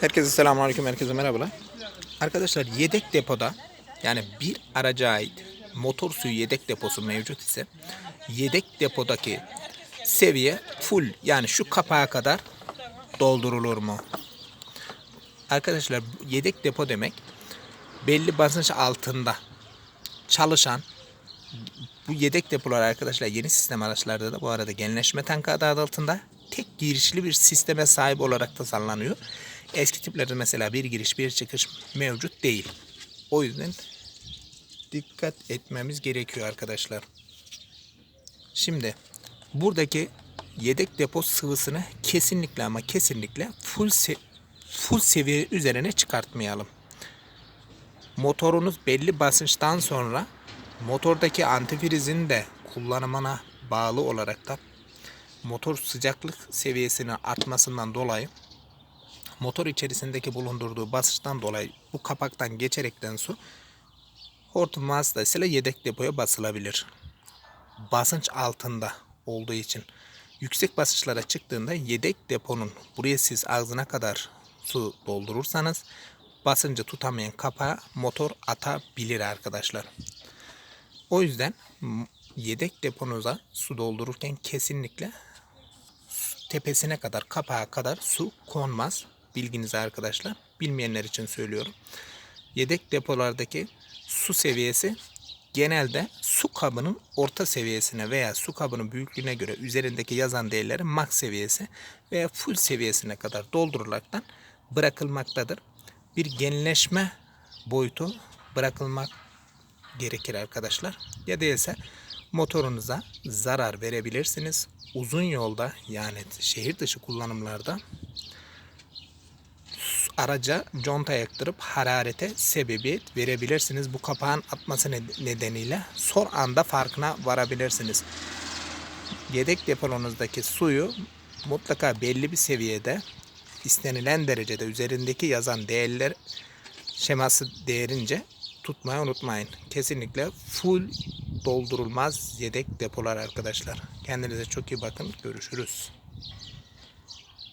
Herkese selamünaleyküm, herkese merhabalar. Arkadaşlar yedek depoda yani bir araca ait motor suyu yedek deposu mevcut ise yedek depodaki seviye full yani şu kapağa kadar doldurulur mu? Arkadaşlar yedek depo demek belli basınç altında çalışan bu yedek depolar arkadaşlar yeni sistem araçlarda da bu arada genleşme tankı adı altında tek girişli bir sisteme sahip olarak tasarlanıyor. Eski tiplerde mesela bir giriş bir çıkış mevcut değil. O yüzden dikkat etmemiz gerekiyor arkadaşlar. Şimdi buradaki yedek depo sıvısını kesinlikle ama kesinlikle full se- full seviye üzerine çıkartmayalım. Motorunuz belli basınçtan sonra motordaki antifrizin de kullanımına bağlı olarak da motor sıcaklık seviyesinin artmasından dolayı motor içerisindeki bulundurduğu basınçtan dolayı bu kapaktan geçerekten su hortum vasıtasıyla yedek depoya basılabilir. Basınç altında olduğu için yüksek basınçlara çıktığında yedek deponun buraya siz ağzına kadar su doldurursanız basıncı tutamayan kapağı motor atabilir arkadaşlar. O yüzden yedek deponuza su doldururken kesinlikle tepesine kadar kapağa kadar su konmaz. Bilginize arkadaşlar. Bilmeyenler için söylüyorum. Yedek depolardaki su seviyesi genelde su kabının orta seviyesine veya su kabının büyüklüğüne göre üzerindeki yazan değerleri max seviyesi veya full seviyesine kadar doldurularaktan bırakılmaktadır. Bir genleşme boyutu bırakılmak gerekir arkadaşlar. Ya değilse motorunuza zarar verebilirsiniz. Uzun yolda yani şehir dışı kullanımlarda araca conta yaktırıp hararete sebebiyet verebilirsiniz. Bu kapağın atması ned- nedeniyle son anda farkına varabilirsiniz. Yedek deponunuzdaki suyu mutlaka belli bir seviyede istenilen derecede üzerindeki yazan değerler şeması değerince tutmayı unutmayın. Kesinlikle full doldurulmaz yedek depolar arkadaşlar. Kendinize çok iyi bakın. Görüşürüz.